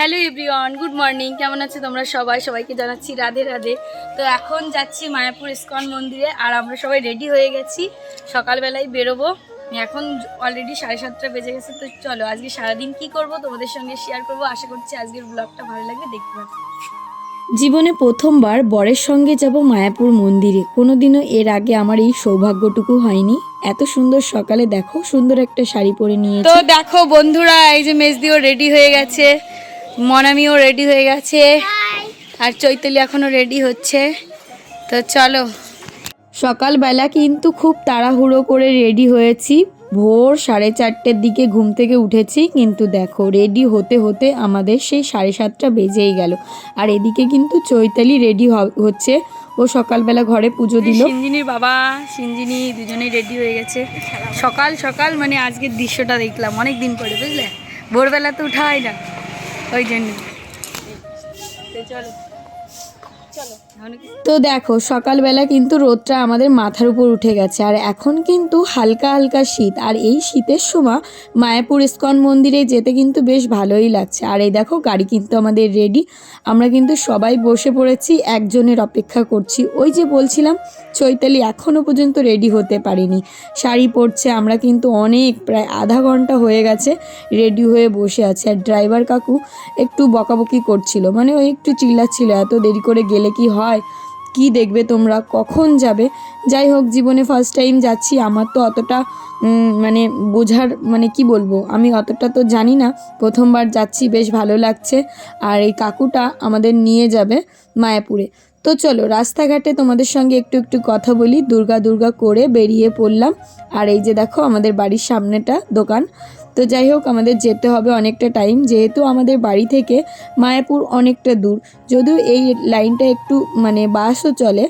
Hello everyone good morning. কেমন আছে তোমরা সবাই? সবাইকে জানাচ্ছি রাধে রাধে। তো এখন যাচ্ছি মায়াপুর ইস্কন মন্দিরে আর আমরা সবাই রেডি হয়ে গেছি। সকালবেলায় বেরোবো। এখন অলরেডি সাড়ে সাতটা বেজে গেছে তো চলো আজকে সারাদিন কি করব তোমাদের সঙ্গে শেয়ার করব। আশা করছি আজকের ব্লগটা ভালো লাগবে দেখতে পাবো জীবনে প্রথমবার বরের সঙ্গে যাব মায়াপুর মন্দিরে। কোনোদিনও এর আগে আমার এই সৌভাগ্যটুকু হয়নি। এত সুন্দর সকালে দেখো সুন্দর একটা শাড়ি পরে নিয়ে তো দেখো বন্ধুরা এই যে মেজদিও রেডি হয়ে গেছে। মনামিও রেডি হয়ে গেছে। আর চৈতালি এখনও রেডি হচ্ছে। তো চলো। সকালবেলা কিন্তু খুব তাড়াহুড়ো করে রেডি হয়েছি। ভোর সাড়ে চারটের দিকে ঘুম থেকে উঠেছি। কিন্তু দেখো রেডি হতে হতে আমাদের সেই সাড়ে সাতটা বেজেই গেল। আর এদিকে কিন্তু চৈতালি রেডি হচ্ছে। ও সকালবেলা ঘরে পুজো দিল। সিঞ্জিনির বাবা সিঞ্জিনি দুজনেই রেডি হয়ে গেছে। সকাল সকাল মানে আজকের দৃশ্যটা দেখলাম অনেক দিন পরে বুঝলে? ভোরবেলা তো উঠা হয় না। ওই জন্য চলো তো দেখো, সকালবেলা কিন্তু রোদটা আমাদের মাথার উপর উঠে গেছে। আর এখন কিন্তু হালকা হালকা শীত। আর এই শীতের সময় মায়াপুর ইস্কন মন্দিরে যেতে কিন্তু বেশ ভালোই লাগছে। আর এই দেখো, গাড়ি কিন্তু আমাদের রেডি আমরা কিন্তু সবাই বসে পড়েছি, একজনের অপেক্ষা করছি। ওই যে বলছিলাম, চৈতালি এখনও পর্যন্ত রেডি হতে পারিনি। শাড়ি পরছে, আমরা কিন্তু অনেক, প্রায় আধা ঘণ্টা হয়ে গেছে রেডি হয়ে বসে আছে। আর ড্রাইভার কাকু একটু বকাবকি করছিল। মানে ওই একটু চিল্লাচ্ছিল, এত দেরি করে গেলে কি হয়? কি দেখবে তোমরা? কখন যাবে? যাই হোক, জীবনে ফার্স্ট টাইম যাচ্ছি। আমার তো অতটা মানে বোঝার মানে কি বলব? আমি অতটা তো জানি না। প্রথমবার যাচ্ছি, বেশ ভালো লাগছে। আর এই কাকুটা আমাদের নিয়ে যাবে মায়াপুরে। তো চলো, রাস্তাঘাটে তোমাদের সঙ্গে একটু একটু কথা বলি। দুর্গা দুর্গা করে বেরিয়ে পড়লাম। আর এই যে দেখো, আমাদের বাড়ির সামনেটা দোকান। তো যাই হোক, আমাদের যেতে হবে অনেকটা টাইম যেহেতু আমাদের বাড়ি থেকে মায়াপুর অনেকটা দূর, যদিও এই লাইনটা একটু মানে বাসও চলে,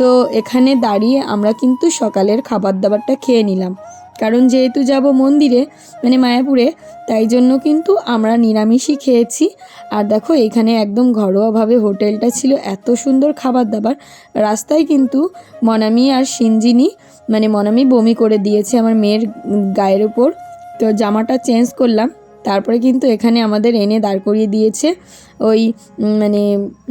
তো এখানে দাঁড়িয়ে আমরা কিন্তু সকালের খাবার দাবারটা খেয়ে নিলাম। কারণ যেহেতু যাব মন্দিরে মানে মায়াপুরে, তাই জন্য কিন্তু আমরা নিরামিষই খেয়েছি। আর দেখো, এখানে একদম ঘরোয়াভাবে হোটেলটা ছিল, এত সুন্দর খাবার দাবার রাস্তায় কিন্তু মনামি আর সিঞ্জিনি মানে মনামি বমি করে দিয়েছে আমার মেয়ের গায়ের উপর তো জামাটা চেঞ্জ করলাম। তারপরে কিন্তু এখানে আমাদের এনে দাঁড় করিয়ে দিয়েছে ওই মানে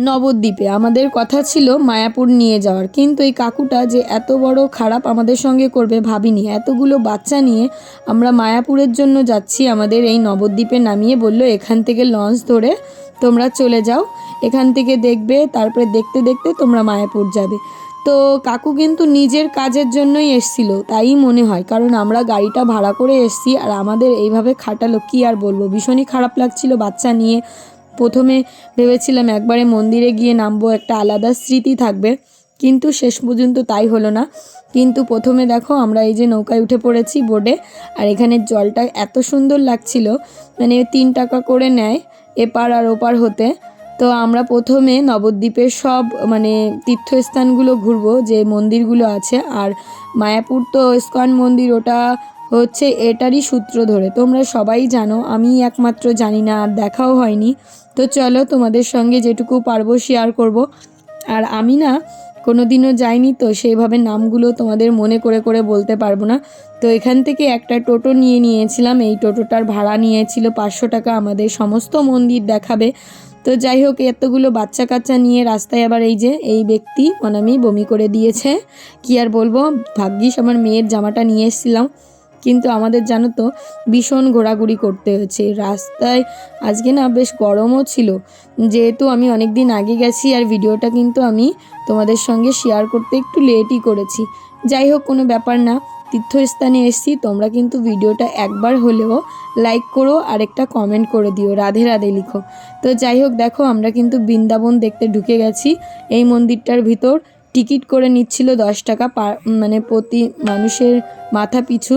নবদ্বীপে। আমাদের কথা ছিল মায়াপুর নিয়ে যাওয়ার। কিন্তু এই কাকুটা যে এত বড় খারাপ আমাদের সঙ্গে করবে ভাবিনি। এতগুলো বাচ্চা নিয়ে আমরা মায়াপুরের জন্য যাচ্ছি। আমাদের এই নবদ্বীপে নামিয়ে বলল, এখান থেকে লঞ্চ ধরে তোমরা চলে যাও। এখান থেকে দেখবে, তারপরে দেখতে দেখতে তোমরা মায়াপুর যাবে। তো কাকু কিন্তু নিজের কাজের জন্যই এসছিল, তাই মনে হয়। কারণ আমরা গাড়িটা ভাড়া করে এসছি আর আমাদের এইভাবে খাটালো, কি আর বলব? ভীষণই খারাপ লাগছিল বাচ্চা নিয়ে। প্রথমে ভেবেছিলাম একবারে মন্দিরে গিয়ে নামবো, একটা আলাদা স্মৃতি থাকবে। কিন্তু শেষ পর্যন্ত তাই হলো না। কিন্তু প্রথমে দেখো আমরা এই যে নৌকায় উঠে পড়েছি বোর্ডে আর এখানে জলটা এত সুন্দর লাগছিল। মানে তিন টাকা করে নেয়, এপার আর ওপার হতে। তো আমরা প্রথমে নবদ্বীপের সব মানে তীর্থস্থানগুলো ঘুরবো, যে মন্দিরগুলো আছে। আর মায়াপুর তো ইস্কন মন্দির, ওটা হচ্ছে এটারই সূত্র ধরে। তোমরা সবাই জানো, আমি একমাত্র জানি না, আর দেখাও হয়নি। তো চলো তোমাদের সঙ্গে যেটুকু পারব শেয়ার করব। আর আমি না কোনো দিনও যাইনি তো, সেইভাবে নামগুলো তোমাদের মনে করে করে বলতে পারব না। তো এখান থেকে একটা টোটো নিয়ে নিয়েছিলাম, এই টোটোটার ভাড়া নিয়েছিল পাঁচশো টাকা। আমাদের সমস্ত মন্দির দেখাবে। তো যাই হোক, এতগুলো বাচ্চা কাচ্চা নিয়ে রাস্তায় আবার এই যে, এই ব্যক্তি মনামি বমি করে দিয়েছে। কি আর বলব, ভাগ্যিস আমার মেয়ের জামাটা নিয়ে এসেছিলাম। কিন্তু আমাদের জানো তো, ভীষণ ঘোরাঘুরি করতে হয়েছে। রাস্তায় আজকে না বেশ গরমও ছিল। যেহেতু আমি অনেক দিন আগে গেছি আর ভিডিওটা কিন্তু আমি তোমাদের সঙ্গে শেয়ার করতে একটু লেটই করেছি। যাই হোক, কোনো ব্যাপার না। তীর্থস্থানে এসছি, তোমরা কিন্তু ভিডিওটা একবার হলেও লাইক করো আর একটা কমেন্ট করে দিও, রাধে রাধে লিখো। তো যাই হোক, দেখো, আমরা কিন্তু বৃন্দাবন দেখতে ঢুকে গেছি। এই মন্দিরটার ভিতর টিকিট করে নিচ্ছিল দশ টাকা মানে প্রতি মানুষের মাথা পিছু।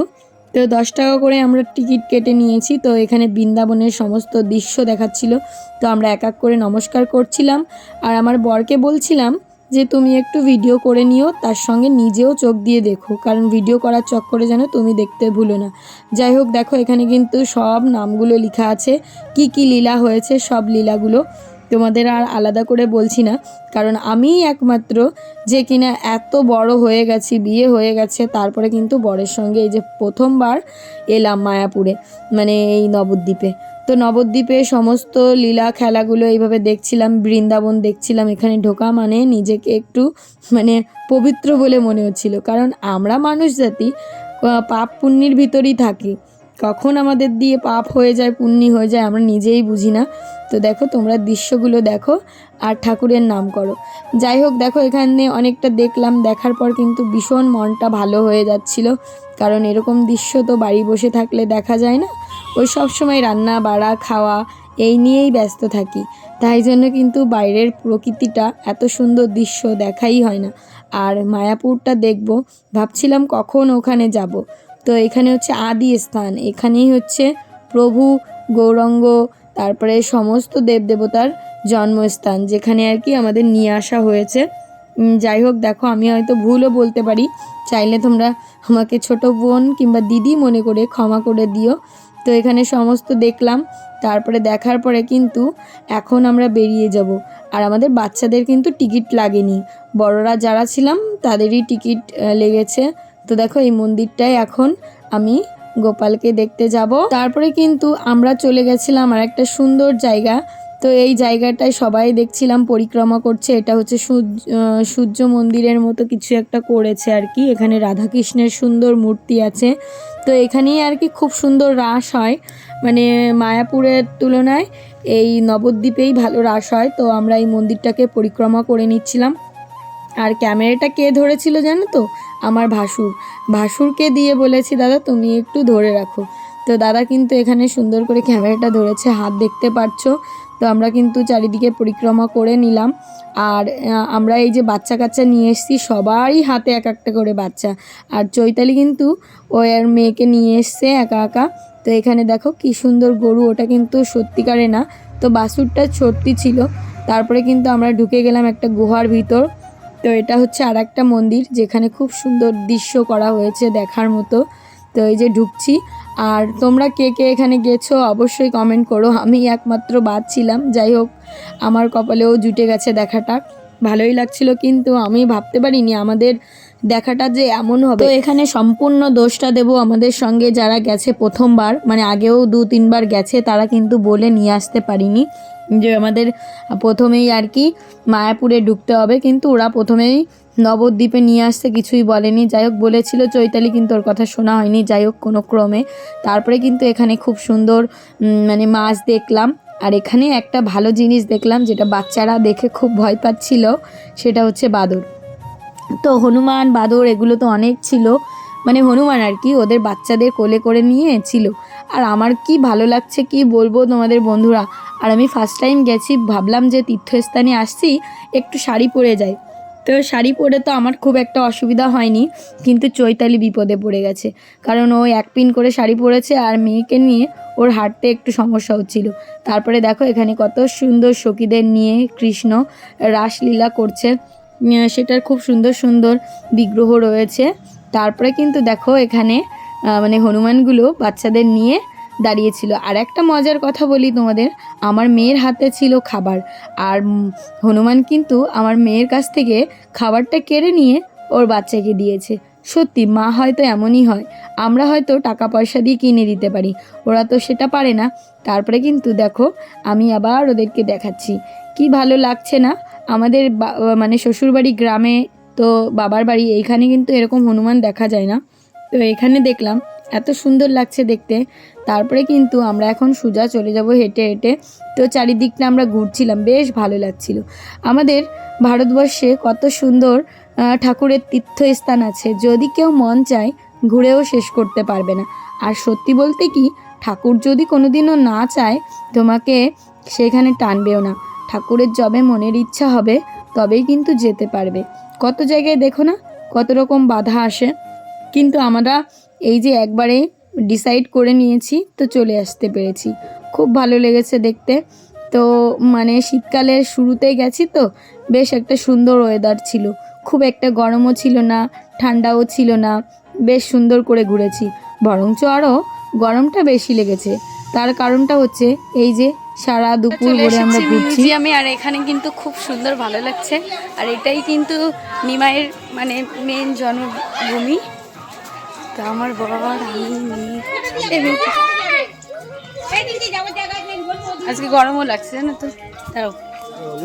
তো দশ টাকা করে আমরা টিকিট কেটে নিয়েছি। তো এখানে বৃন্দাবনের সমস্ত দৃশ্য দেখাচ্ছিল। তো আমরা এক এক করে নমস্কার করছিলাম। আর আমার বরকে বলছিলাম যে তুমি একটু ভিডিও করে নিও, তার সঙ্গে নিজেও চোখ দিয়ে দেখো, কারণ ভিডিও করার চক্করে যেন তুমি দেখতে ভুলো না। যাই হোক, দেখো এখানে কিন্তু সব নামগুলো লেখা আছে, কি কি লীলা হয়েছে, সব লীলাগুলো। তোমাদের আর আলাদা করে বলছি না, কারণ আমিই একমাত্র যে কিনা এত বড় হয়ে গেছি, বিয়ে হয়ে গেছে, তারপরে কিন্তু বরের সঙ্গে এই যে প্রথমবার এলাম মায়াপুরে মানে এই নবদ্বীপে। তো নবদ্বীপে সমস্ত লীলা খেলাগুলো এইভাবে দেখছিলাম, বৃন্দাবন দেখছিলাম, এখানে ঢোকা মানে নিজেকে একটু মানে পবিত্র বলে মনে হচ্ছিল। কারণ আমরা মানুষ জাতি পাপ পুণ্যের ভিতরেই থাকি। কখন আমাদের দিয়ে পাপ হয়ে যায়, পুণ্যি হয়ে যায়, আমরা নিজেই বুঝি না। তো দেখো, তোমরা দৃশ্যগুলো দেখো আর ঠাকুরের নাম করো। যাই হোক, দেখো, এখানে অনেকটা দেখলাম, দেখার পর কিন্তু ভীষণ মনটা ভালো হয়ে যাচ্ছিল। কারণ এরকম দৃশ্য তো বাড়ি বসে থাকলে দেখা যায় না। ওই সব সময় রান্না, বাড়া, খাওয়া, এই নিয়েই ব্যস্ত থাকি। তাই জন্য কিন্তু বাইরের প্রকৃতিটা এত সুন্দর দৃশ্য দেখাই হয় না। আর মায়াপুরটা দেখব, ভাবছিলাম কখন ওখানে যাব। তো এখানে হচ্ছে আদি স্থান। এখানেই হচ্ছে প্রভু, গৌরঙ্গ, তারপরে সমস্ত দেবদেবতার জন্মস্থান, যেখানে আর কি আমাদের নিয়ে আসা হয়েছে। যাই হোক, দেখো, আমি হয়তো ভুলও বলতে পারি। চাইলে তোমরা আমাকে ছোট বোন কিংবা দিদি মনে করে ক্ষমা করে দিও। তো এখানে সমস্ত দেখলাম। তারপরে দেখার পরে কিন্তু এখন আমরা বেরিয়ে যাব। আর আমাদের বাচ্চাদের কিন্তু টিকিট লাগেনি। বড়রা যারা ছিলাম, তাদেরই টিকিট লেগেছে। তো দেখো এই মন্দিরটায় এখন আমি গোপালকে দেখতে যাব। তারপরে কিন্তু আমরা চলে গেছিলাম আর একটা সুন্দর জায়গা। তো এই জায়গাটায় সবাই দেখছিলাম পরিক্রমা করছে। এটা হচ্ছে সূর্য মন্দিরের মতো কিছু একটা করেছে আর কি। এখানে রাধাকৃষ্ণের সুন্দর মূর্তি আছে। তো এখানেই আর কি খুব সুন্দর রাস হয়। মানে মায়াপুরের তুলনায় এই নবদ্বীপেই ভালো রাস হয়। তো আমরা এই মন্দিরটাকে পরিক্রমা করে নিচ্ছিলাম। আর ক্যামেরাটা কে ধরেছিল জানো তো? আমার ভাসুর। ভাসুরকে দিয়ে বলেছি, দাদা, তুমি একটু ধরে রাখো। তো দাদা কিন্তু এখানে সুন্দর করে ক্যামেরাটা ধরেছে, হাত দেখতে পারছ? তো আমরা কিন্তু চারিদিকে পরিক্রমা করে নিলাম। আর আমরা এই যে বাচ্চা কাচ্চা নিয়ে এসেছি, সবারই হাতে এক একটা করে বাচ্চা। আর চৈতালি কিন্তু, ও এর মেয়েকে নিয়ে এসছে একা একা। তো এখানে দেখো কি সুন্দর গরু, ওটা কিন্তু সত্যিকারে না। তো বাসুরটা সত্যি ছিল। তারপরে কিন্তু আমরা ঢুকে গেলাম একটা গুহার ভিতর। তো এটা হচ্ছে আর একটা মন্দির যেখানে খুব সুন্দর দৃশ্য করা হয়েছে দেখার মতো। তো এই যে ঢুকছি। আর তোমরা কে কে এখানে গেছো অবশ্যই কমেন্ট করো। আমি একমাত্র বাদ ছিলাম। যাই হোক, আমার কপালেও জুটে গেছে দেখাটা। ভালোই লাগছিল কিন্তু আমি ভাবতে পারিনি আমাদের দেখাটা যে এমন হবে। তো এখানে সম্পূর্ণ দোষটা দেব আমাদের সঙ্গে যারা গেছে প্রথমবার মানে আগেও দু তিনবার গেছে, তারা কিন্তু বলে নিয়ে আসতে পারিনি। যে আমাদের প্রথমেই আর কি মায়াপুরে ঢুকতে হবে, কিন্তু ওরা প্রথমেই নবদ্বীপে নিয়ে আসতে কিছুই বলেনি। যাই হোক, বলেছিল চৈতালি, কিন্তু ওর কথা শোনা হয়নি। যাই হোক, কোনো ক্রমে। তারপরে কিন্তু এখানে খুব সুন্দর মানে মাছ দেখলাম। আর এখানে একটা ভালো জিনিস দেখলাম, যেটা বাচ্চারা দেখে খুব ভয় পাচ্ছিল, সেটা হচ্ছে বাদর। তো হনুমান, বাদর, এগুলো তো অনেক ছিল। মানে হনুমান আর কি, ওদের বাচ্চাদের কোলে করে নিয়ে ছিল। আর আমার কি ভালো লাগছে কি বলব তোমাদের বন্ধুরা, আর আমি ফার্স্ট টাইম গেছি, ভাবলাম যে তীর্থস্থানে আসছি, একটু শাড়ি পরে যাই। তো শাড়ি পরে তো আমার খুব একটা অসুবিধা হয়নি, কিন্তু চৈতালি বিপদে পড়ে গেছে। কারণ ও এক পিন করে শাড়ি পরেছে আর মেয়েকে নিয়ে ওর হাঁটতে একটু সমস্যা হচ্ছিল। তারপরে দেখো এখানে কত সুন্দর সখীদের নিয়ে কৃষ্ণ রাসলীলা করছে। সেটার খুব সুন্দর সুন্দর বিগ্রহ রয়েছে। তারপরে কিন্তু দেখো এখানে মানে হনুমানগুলো বাচ্চাদের নিয়ে দাঁড়িয়েছিল। আর একটা মজার কথা বলি তোমাদের, আমার মেয়ের হাতে ছিল খাবার, আর হনুমান কিন্তু আমার মেয়ের কাছ থেকে খাবারটা কেড়ে নিয়ে ওর বাচ্চাকে দিয়েছে। সত্যি, মা হয়তো এমনই হয়, আমরা হয়তো টাকা পয়সা দিয়ে কিনে দিতে পারি, ওরা তো সেটা পারে না। তারপরে কিন্তু দেখো, আমি আবার ওদেরকে দেখাচ্ছি। কি ভালো লাগছে না? আমাদের মানে শ্বশুরবাড়ি গ্রামে তো বাবার বাড়ি এইখানে কিন্তু এরকম হনুমান দেখা যায় না। তো এখানে দেখলাম, এত সুন্দর লাগছে দেখতে। তারপরে কিন্তু আমরা এখন সোজা চলে যাব হেঁটে হেঁটে। তো চারিদিকটা আমরা ঘুরছিলাম, বেশ ভালো লাগছিল। আমাদের ভারতবর্ষে কত সুন্দর ঠাকুরের তীর্থস্থান আছে। যদি কেউ মন চায়, ঘুরেও শেষ করতে পারবে না। আর সত্যি বলতে কি, ঠাকুর যদি কোনোদিনও না চায়, তোমাকে সেখানে টানবেও না। ঠাকুরের যবে মনের ইচ্ছা হবে, তবেই কিন্তু যেতে পারবে। কত জায়গায় দেখো না, কত রকম বাধা আসে। কিন্তু আমরা এই যে একবারে ডিসাইড করে নিয়েছি, তো চলে আসতে পেরেছি। খুব ভালো লেগেছে দেখতে। তো মানে শীতকালের শুরুতেই গেছি তো, বেশ একটা সুন্দর ওয়েদার ছিল। খুব একটা গরমও ছিল না, ঠান্ডাও ছিল না, বেশ সুন্দর করে ঘুরেছি। বরঞ্চ আরও গরমটা বেশি লেগেছে। তার কারণটা হচ্ছে এই যে সারা দুপুর ধরে আমরা ঘুরছি। মিউজিয়ামে আর এখানে কিন্তু খুব সুন্দর ভালো লাগছে। আর এটাই কিন্তু নিমাইয়ের মানে মেন জন্মভূমি। তো আমার বাবা আমি আজকে গরমও লাগছে জানো তো?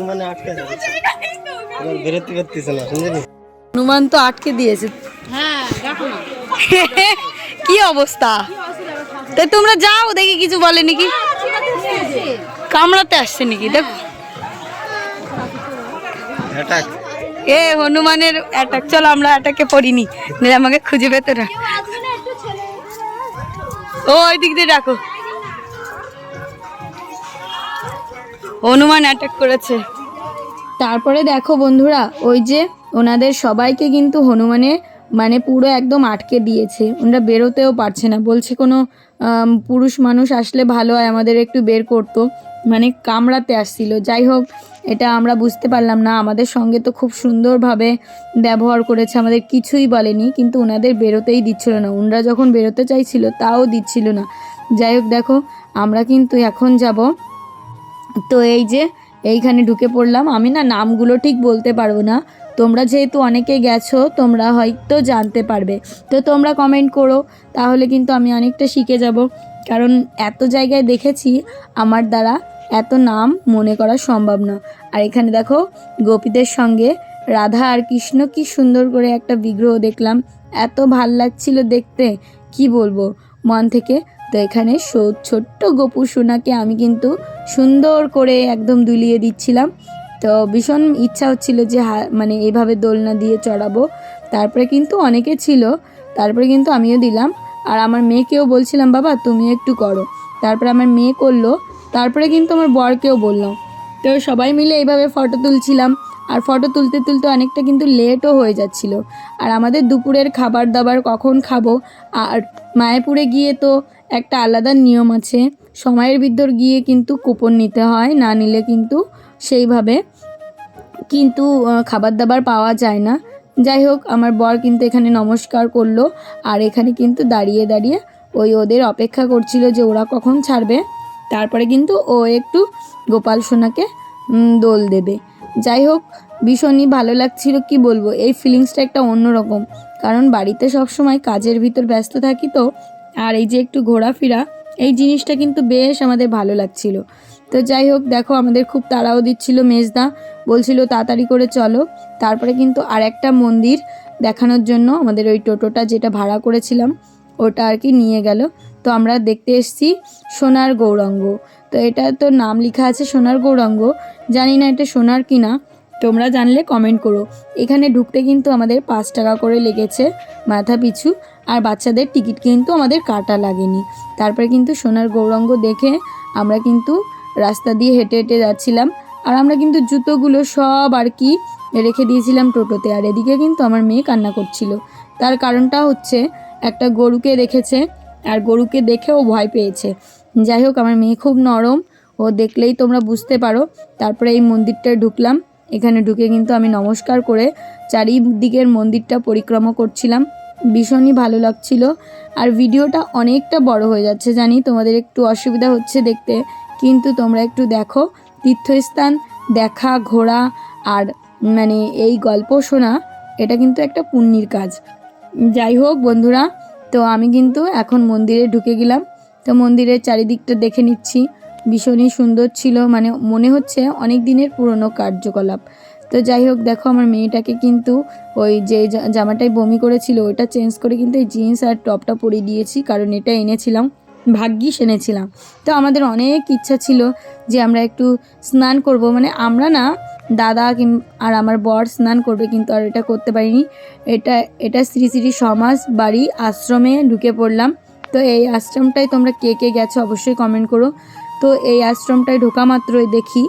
মানে আটকে বেরোতে পারতেছে না হনুমান তো আটকে দিয়েছে। হ্যাঁ দেখো কি অবস্থা? তাই তোমরা যাও দেখি কিছু বলে নাকি। কামড়াতে আসছে নাকি দেখো। এ হনুমানের অ্যাটাক চলো আমরা অ্যাটাকে পড়িনি নাহলে আমাকে খুঁজে পেতো না। ও ওই দিক দিয়ে ডাকো। হনুমান অ্যাটাক করেছে। তারপরে দেখো বন্ধুরা ওই যে ওনাদের সবাইকে কিন্তু হনুমানে মানে পুরো একদম আটকে দিয়েছে। ওনারা বেরোতেও পারছে না। বলছে কোনো পুরুষ মানুষ আসলে ভালো হয়, আমাদের একটু বের করতো। মানে কামড়াতে আসছিল। যাই হোক, এটা আমরা বুঝতে পারলাম না। আমাদের সঙ্গে তো খুব সুন্দরভাবে ব্যবহার করেছে। আমাদের কিছুই বলেনি, কিন্তু ওনাদের বেরোতেই দিচ্ছিল না। ওনারা যখন বেরোতে চাইছিল, তাও দিচ্ছিল না। যাই হোক, দেখো, আমরা কিন্তু এখন যাব। তো এই যে, এইখানে ঢুকে পড়লাম। আমি না নামগুলো ঠিক বলতে পারব না। তোমরা যেহেতু অনেকে গেছো, তোমরা হয়তো জানতে পারবে। তো তোমরা কমেন্ট করো, তাহলে কিন্তু আমি অনেকটা শিখে যাব। কারণ এত জায়গায় দেখেছি, আমার দ্বারা এত নাম মনে করা সম্ভব না। আর এখানে দেখো, গোপীদের সঙ্গে রাধা আর কৃষ্ণ কি সুন্দর করে একটা বিগ্রহ দেখলাম। এত ভালো লাগছিল দেখতে, কি বলব? মন থেকে, তো এখানে ছোট্ট গোপু সোনাকে আমি কিন্তু সুন্দর করে একদম দুলিয়ে দিচ্ছিলাম। তো ভীষণ ইচ্ছা হচ্ছিল যে মানে এইভাবে দোলনা দিয়ে চড়াবো। তারপরে কিন্তু অনেকে ছিল, তারপরে কিন্তু আমিও দিলাম। আর আমার মেয়েকেও বলছিলাম, বাবা, তুমি একটু করো। তারপরে আমার মেয়ে করল, তারপরে কিন্তু আমার বরকেও বললাম। তো সবাই মিলে এইভাবে ফটো তুলছিলাম। আর ফটো তুলতে তুলতে অনেকটা কিন্তু লেটও হয়ে যাচ্ছিল। আর আমাদের দুপুরের খাবার দাবার কখন খাব? আর মায়াপুরে গিয়ে তো একটা আলাদা নিয়ম আছে। সময়ের ভিতর গিয়ে কিন্তু কুপন নিতে হয়, না নিলে কিন্তু সেইভাবে কিন্তু খাবার দাবার পাওয়া যায় না। যাই হোক, আমার বর কিন্তু এখানে নমস্কার করল আর এখানে কিন্তু দাঁড়িয়ে দাঁড়িয়ে ওই ওদের অপেক্ষা করছিল যে ওরা কখন ছাড়বে। তারপরে কিন্তু ও একটু গোপাল সোনাকে দোল দেবে। যাই হোক, ভীষণই ভালো লাগছিল, কি বলব? এই ফিলিংসটা একটা অন্যরকম। কারণ বাড়িতে সব সময় কাজের ভিতর ব্যস্ত থাকি তো, আর এই যে একটু ঘোরাফেরা, এই জিনিসটা কিন্তু বেশ আমাদের ভালো লাগছিল। তো যাই হোক, দেখো আমাদের খুব তাড়াও দিচ্ছিল মেজদা। বলছিল, তাড়াতাড়ি করে চলো। তারপরে কিন্তু আর একটা মন্দির দেখানোর জন্য আমাদের ওই টোটোটা যেটা ভাড়া করেছিলাম, ওটা আর কি নিয়ে গেল। তো আমরা দেখতে এসেছি সোনার গৌরাঙ্গ। তো এটা তো নাম লেখা আছে সোনার গৌরাঙ্গ। জানি না এটা সোনার কি না। তোমরা জানলে কমেন্ট করো। এখানে ঢুকতে কিন্তু আমাদের পাঁচ টাকা করে লেগেছে মাথা পিছু। আর বাচ্চাদের টিকিট কিন্তু আমাদের কাটা লাগেনি। তারপরে কিন্তু সোনার গৌরাঙ্গ দেখে আমরা কিন্তু রাস্তা দিয়ে হেঁটে হেঁটে যাচ্ছিলাম। আর আমরা কিন্তু জুতোগুলো সব আর কি রেখে দিয়েছিলাম টোটোতে। আর এদিকে কিন্তু আমার মেয়ে কান্না করছিল। তার কারণটা হচ্ছে একটা গরুকে দেখেছে। আর গরুকে দেখেও ভয় পেয়েছে। যাই হোক, আমার মেয়ে খুব নরম। ও দেখলেই তোমরা বুঝতে পারো। তারপরে এই মন্দিরটায় ঢুকলাম। এখানে ঢুকে কিন্তু আমি নমস্কার করে চারিদিকের মন্দিরটা পরিক্রমা করছিলাম। ভীষণই ভালো লাগছিল। আর ভিডিওটা অনেকটা বড় হয়ে যাচ্ছে, জানি। তোমাদের একটু অসুবিধা হচ্ছে দেখতে। কিন্তু তোমরা একটু দেখো, তীর্থস্থান, দেখা, ঘোরা আর মানে এই গল্প শোনা, এটা কিন্তু একটা পুণ্যির কাজ। যাই হোক বন্ধুরা, তো আমি কিন্তু এখন মন্দিরে ঢুকে গেলাম। তো মন্দিরের চারিদিকটা দেখে নিচ্ছি। ভীষণই সুন্দর ছিল মানে মনে হচ্ছে অনেক দিনের পুরনো কার্যকলাপ। তো যাই হোক, দেখো আমার মেয়েটাকে কিন্তু ওই যে জামাটাই বমি করেছিল ওইটা চেঞ্জ করে কিন্তু এই জিন্স আর টপটা পরিয়ে দিয়েছি, কারণ এটা এনেছিলাম। ভাগ্যিস এনেছিলাম। তো আমাদের অনেক ইচ্ছা ছিল যে আমরা একটু স্নান করব। মানে আমরা না, দাদা আর আমার বর স্নান করবে কিন্তু আর এটা করতে পারিনি। এটা এটা শ্রী শ্রী সমাজ বাড়ি আশ্রমে ঢুকে পড়লাম। তো এই আশ্রমটায় তোমরা কে কে গেছো অবশ্যই কমেন্ট করো। তো এই আশ্রমটায় ঢোকা মাত্রই দেখি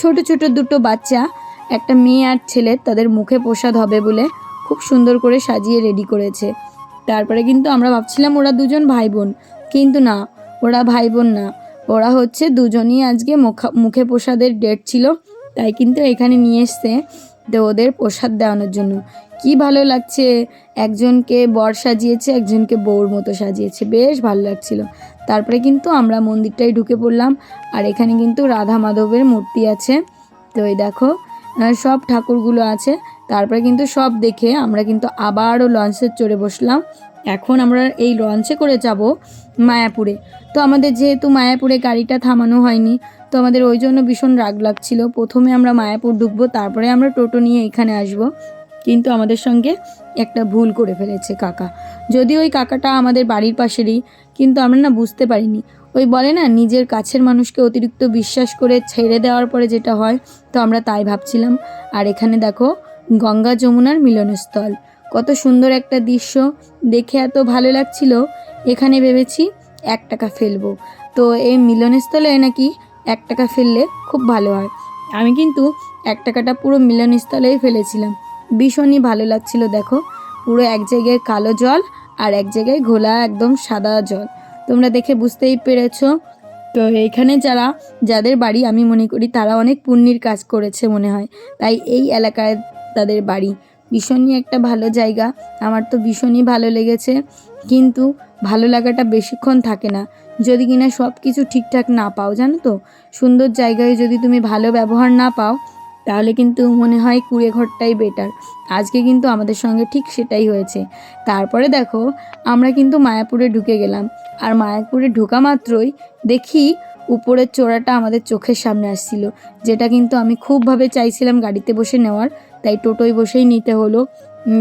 ছোট ছোট দুটো বাচ্চা, একটা মেয়ে আর ছেলে, তাদের মুখে প্রসাদ হবে বলে খুব সুন্দর করে সাজিয়ে রেডি করেছে। তারপরে কিন্তু আমরা ভাবছিলাম ওরা দুজন ভাই বোন কিন্তু না, ওরা ভাই বোন না। ওরা হচ্ছে দুজনই আজকে মুখা- মুখে প্রসাদের ডেট ছিল, তাই কিন্তু এখানে নিয়ে এসছে তো ওদের প্রসাদ দেওয়ানোর জন্য। কি ভালো লাগছে, একজনকে বর সাজিয়েছে, একজনকে বউর মতো সাজিয়েছে, বেশ ভালো লাগছিল। তারপরে কিন্তু আমরা মন্দিরটাই ঢুকে পড়লাম, আর এখানে কিন্তু রাধা মাধবের মূর্তি আছে। তো এই দেখো সব ঠাকুরগুলো আছে। তারপরে কিন্তু সব দেখে আমরা কিন্তু আবারও লঞ্চে চড়ে বসলাম। এখন আমরা এই লঞ্চে করে যাব মায়াপুরে। তো আমাদের যেহেতু মায়াপুরে গাড়িটা থামানো হয়নি, তো আমাদের ওই জন্য ভীষণ রাগ লাগছিল। প্রথমে আমরা মায়াপুর ঢুকবো, তারপরে আমরা টোটো নিয়ে এখানে আসব। কিন্তু আমাদের সঙ্গে একটা ভুল করে ফেলেছে কাকা। যদি ওই কাকাটা আমাদের বাড়ির পাশেরই, কিন্তু আমরা না বুঝতে পারিনি। ওই বলে না, নিজের কাছের মানুষকে অতিরিক্ত বিশ্বাস করে ছেড়ে দেওয়ার পরে যেটা হয়, তো আমরা তাই ভাবছিলাম। আর এখানে দেখো, গঙ্গা যমুনার মিলনস্থল। কত সুন্দর একটা দৃশ্য। দেখে এত ভালো লাগছিল। এখানে ভেবেছি এক টাকা ফেলব। তো এই মিলনস্থলে নাকি এক টাকা ফেললে খুব ভালো হয়। আমি কিন্তু এক টাকাটা পুরো মিলনস্থলেই ফেলেছিলাম। ভীষণই ভালো লাগছিল, দেখো। পুরো এক জায়গায় কালো জল আর এক জায়গায় ঘোলা একদম সাদা জল। তোমরা দেখে বুঝতেই পেরেছ। তো এখানে যারা, যাদের বাড়ি আমি মনে করি তারা অনেক পুণ্যের কাজ করেছে মনে হয়। তাই এই এলাকায় তাদের বাড়ি। ভীষণই একটা ভালো জায়গা। আমার তো ভীষণই ভালো লেগেছে। কিন্তু ভালো লাগাটা বেশিক্ষণ থাকে না। যদি কিনা সব কিছু ঠিকঠাক না পাও, জানো তো? সুন্দর জায়গায় যদি তুমি ভালো ব্যবহার না পাও, তাহলে কিন্তু মনে হয় কুড়ে ঘরটাই বেটার আজকে কিন্তু আমাদের সঙ্গে ঠিক সেটাই হয়েছে। তারপরে দেখো, আমরা কিন্তু মায়াপুরে ঢুকে গেলাম। আর মায়াপুরে ঢোকা মাত্রই দেখি উপরের চোরাটা আমাদের চোখের সামনে আসছিল, যেটা কিন্তু আমি খুবভাবে চাইছিলাম গাড়িতে বসে নেওয়ার। তাই টোটোয় বসেই নিতে হলো।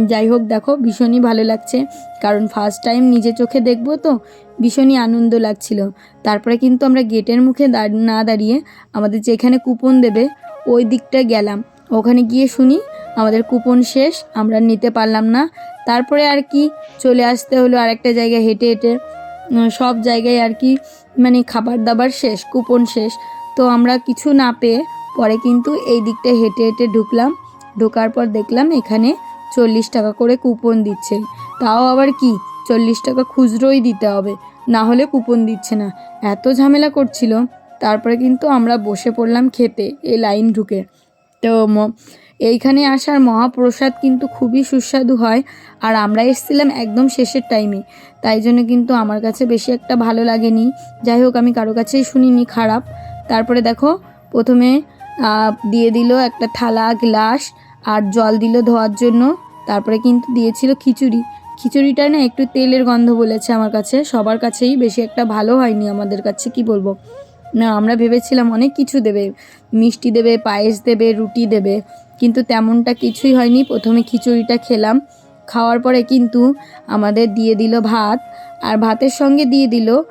যাই হোক, দেখো, ভীষণই ভালো লাগছে। কারণ ফার্স্ট টাইম নিজে চোখে দেখব তো, ভীষণই আনন্দ লাগছিল। তারপরে কিন্তু আমরা গেটের মুখে না দাঁড়িয়ে আমাদের যেখানে কুপন দেবে, ওই দিকটা গেলাম। ওখানে গিয়ে শুনি, আমাদের কুপন শেষ, আমরা নিতে পারলাম না। তারপরে আর কি, চলে আসতে হলো আরেকটা জায়গায় হেঁটে হেঁটে। সব জায়গায় আর কি মানে খাবার দাবার শেষ কুপন শেষ। তো আমরা কিছু না পেয়ে পরে কিন্তু এই দিকটা হেঁটে হেঁটে ঢুকলাম। ঢোকার পর দেখলাম এখানে চল্লিশ টাকা করে কুপন দিচ্ছে। তাও আবার কি? চল্লিশ টাকা খুচরোই দিতে হবে। না হলে কুপন দিচ্ছে না। এত ঝামেলা করছিল। তারপরে কিন্তু আমরা বসে পড়লাম খেতে, এই লাইন ঢুকে। তো এইখানে আসার মহাপ্রসাদ কিন্তু খুবই সুস্বাদু হয়। আর আমরা এসেছিলাম একদম শেষের টাইমে তাই জন্য কিন্তু আমার কাছে বেশি একটা ভালো লাগেনি। যাই হোক, আমি কারও কাছেই শুনিনি, খারাপ। তারপরে দেখো, প্রথমে দিয়ে দিল একটা থালা, গ্লাস। আর জল দিল ধোয়ার জন্য। তারপরে কিন্তু দিয়েছিল খিচুড়ি। খিচুড়িটা না একটু তেলের গন্ধ বলেছে আমার কাছে। সবার কাছেই বেশি একটা ভালো হয়নি আমাদের কাছে, কি বলব? না, আমরা ভেবেছিলাম অনেক কিছু দেবে। মিষ্টি দেবে, পায়েস দেবে, রুটি দেবে। কিন্তু তেমনটা কিছুই হয়নি। প্রথমে খিচুড়িটা খেলাম। খাওয়ার পরে কিন্তু আমাদের দিয়ে দিল ভাত। আর ভাতের সঙ্গে দিয়ে দিল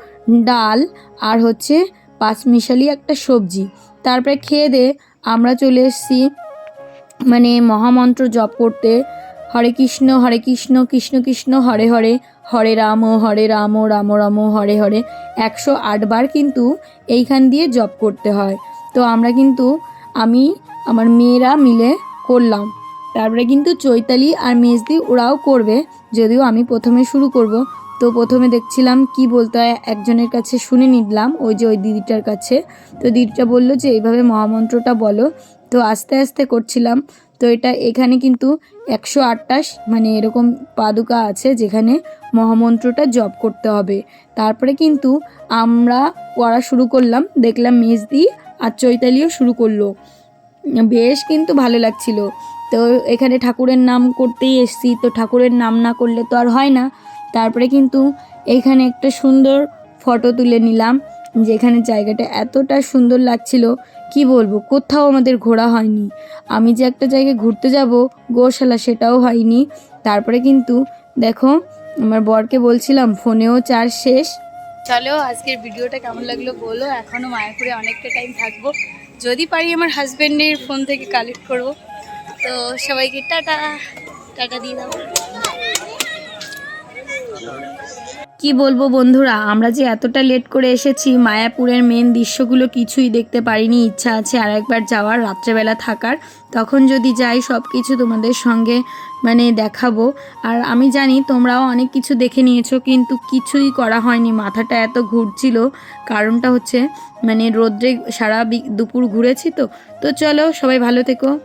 ডাল আর হচ্ছে পাঁচমিশালি একটা সবজি। তারপরে খেয়ে দে, আমরা চলে এসেছি মানে মহামন্ত্র জপ করতে, হরে কৃষ্ণ হরে কৃষ্ণ কৃষ্ণ কৃষ্ণ, হরে হরে হরে রাম হরে রাম রাম রাম, হরে হরে, একশো আটবার কিন্তু এইখান দিয়ে জপ করতে হয়। তো আমরা কিন্তু, আমি, আমার মেয়েরা মিলে করলাম। তারপরে কিন্তু চৈতালি আর মেজদি ওরাও করবে, যদিও আমি প্রথমে শুরু করব। তো প্রথমে দেখছিলাম কি বলতে হয়, একজনের কাছে শুনে নিলাম, ওই যে ওই দিদিটার কাছে। তো দিদিটা বলল যে, এইভাবে মহামন্ত্রটা বলো তো আস্তে আস্তে করছিলাম। তো এটা এখানে কিন্তু একশো আটটাস মানে এরকম পাদুকা আছে যেখানে মহামন্ত্রটা জপ করতে হবে। তারপরে কিন্তু আমরা করা শুরু করলাম, দেখলাম মেজদি আর চৈতালিও শুরু করল। বেশ কিন্তু ভালো লাগছিল। তো এখানে ঠাকুরের নাম করতেই এসছি, তো ঠাকুরের নাম না করলে তো আর হয় না। তারপরে কিন্তু এখানে একটা সুন্দর ফটো তুলে নিলাম। যেখানে জায়গাটা এতটা সুন্দর লাগছিল, কি বলব? কোথাও আমাদের ঘোরা হয়নি। আমি যে একটা জায়গায় ঘুরতে যাব, গোশালা, সেটাও হয়নি। তারপরে কিন্তু দেখো, আমার বরকে বলছিলাম, ফোনেও চার্জ শেষ। চলো, আজকের ভিডিওটা কেমন লাগল বলো? এখনও মায়াপুরে অনেকটা টাইম থাকব। যদি পারি আমার হাজব্যান্ডের ফোন থেকে কালেক্ট করব। তো সবাইকে টাটা। টাটা দিয়ে দাও। কি বলব বন্ধুরা, আমরা যে এতটা লেট করে এসেছি, মায়াপুরের মেন দৃশ্যগুলো কিছুই দেখতে পারিনি, ইচ্ছা আছে আর একবার যাওয়ার, রাত্রেবেলা থাকার। তখন যদি যাই সব কিছু তোমাদের সঙ্গে মানে দেখাবো। আর আমি জানি তোমরাও অনেক কিছু দেখে নিয়েছো, কিন্তু কিছুই করা হয়নি। মাথাটা এত ঘুরছিল, কারণটা হচ্ছে মানে রোদ্রে সারা দুপুর ঘুরেছি তো। তো চলো, সবাই ভালো থেকো।